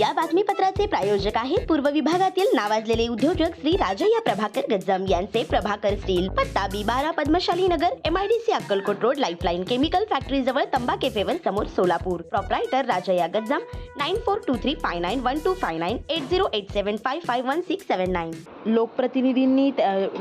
या बातमीपत्राचे प्रायोजक आहेत पूर्व विभागातील नावाजलेले उद्योजक श्री राजय्या प्रभाकर गज्जम यांचे प्रभाकर स्टील पत्ता बी बारा Padmashali Nagar MIDC Akkalkot road Lifeline chemical factory जवळ तंबा केफेवर समोर Solapur. Proprietor Rajayya Gajjam nine four two three five nine one two five nine eight zero eight seven five five one six seven nine लोकप्रतिनिधींनी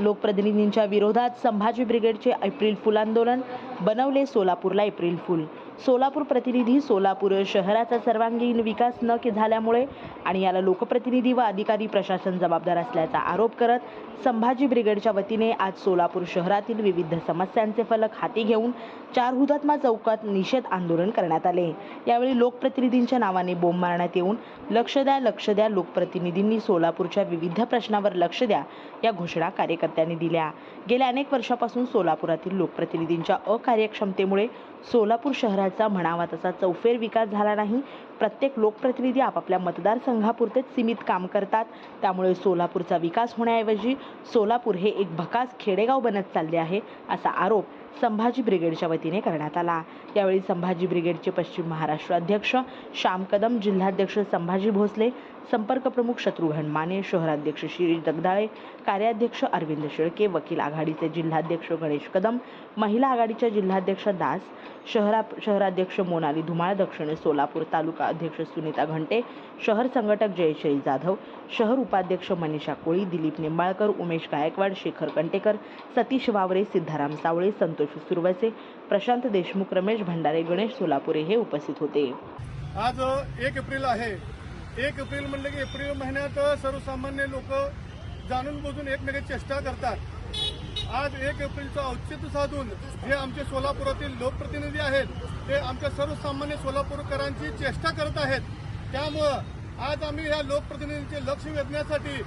लोकप्रतिनिधींच्या विरोधात संभाजी ब्रिगेडचे April fool आंदोलन बनवले सोलापूरला एप्रिल फुल. सोलापूर प्रतिनिधी सोलापूर शहराचा सर्वांगीण विकास न झाल्यामुळे आणि याला लोकप्रतिनिधी व अधिकारी प्रशासन जबाबदार असल्याचा आरोप करत संभाजी ब्रिगेडच्या वतीने आज सोलापूर शहरातील विविध समस्यांचे फलक हाती घेऊन चार हुतात्मा चौकात निषेध आंदोलन करण्यात आले. यावेळी लोकप्रतिनिधींच्या नावाने बोंब मारण्यात येऊन लक्ष द्या लक्ष द्या लोकप्रतिनिधींनी सोलापूरच्या विविध प्रश्नावर लक्ष द्या या घोषणा कार्यकर्त्यांनी दिल्या. गेल्या अनेक वर्षापासून सोलापुरातील लोकप्रतिनिधींच्या अकार्यक्षमतेमुळे सोलापूर शहराचा म्हणावा तसा चौफेर विकास झाला नाही. प्रत्येक लोकप्रतिनिधी आपापल्या मतदारसंघापुरतेच सीमित काम करतात. त्यामुळे सोलापूरचा विकास होण्याऐवजी सोलापूर हे एक भकास खेडेगाव बनत चालले आहे असा आरोप संभाजी ब्रिगेडच्या वतीने करण्यात आला. यावेळी संभाजी ब्रिगेडचे पश्चिम महाराष्ट्र अध्यक्ष श्याम कदम जिल्हाध्यक्ष संभाजी भोसले संपर्क प्रमुख शत्रुघ्न माने शहराध्यक्ष शिरीष दगदाळे कार्याध्यक्ष अरविंद शेळके वकील आघाडीचे जिल्हाध्यक्ष गणेश कदम महिला आघाडीच्या जिल्हाध्यक्ष दास शहरा शहराध्यक्ष मोनाली धुमाळ दक्षिण सोलापूर तालुका अध्यक्ष सुनीता घंटे शहर संघटक जयश्री जाधव शहर उपाध्यक्ष मनीषा कोळी दिलीप निंबाळकर उमेश गायकवाड शेखर कंटेकर सतीश वावरे सिद्धाराम सावळे संतोष सुरवसे प्रशांत देशमुख रमेश भंडारे गणेश सोलापुरे हे उपस्थित होते. आज एक एप्रिल आहे. एक एप्रिल म्हणलं की एप्रिल महिन्यात सर्वसामान्य लोक जाणून बुजून एकमेकांची चेष्टा करतात. आज एक एप्रिलचं औचित्य साधून जे आमचे सोलापुरातील लोकप्रतिनिधी आहेत ते आमच्या सर्वसामान्य सोलापूरकरांची चेष्टा करत आहेत. त्यामुळं आज आम्ही या लोकप्रतिनिधींचे लक्ष वेधण्यासाठी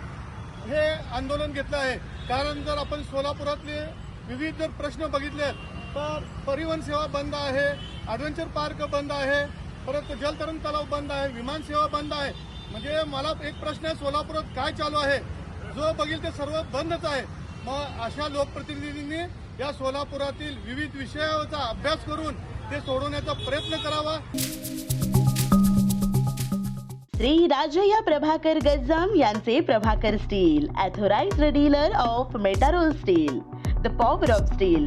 हे आंदोलन घेतलं आहे. कारण जर आपण सोलापुरातले विविध जर प्रश्न बघितले तर परिवहन सेवा बंद आहे ॲडव्हेंचर पार्क बंद आहे परत जलतरण तलाव बंद आहे विमान सेवा बंद आहे. म्हणजे मला एक प्रश्न आहे सोलापुरात काय चालू आहे? जो बघील ते सर्व बंदच आहे. मग अशा लोकप्रतिनिधींनी या सोलापुरातील विविध विषयाचा अभ्यास करून ते सोडवण्याचा प्रयत्न करावा. श्री राजया प्रभाकर गज्जाम यांचे Prabhakar steel authorised dealer of Metarol steel the power of steel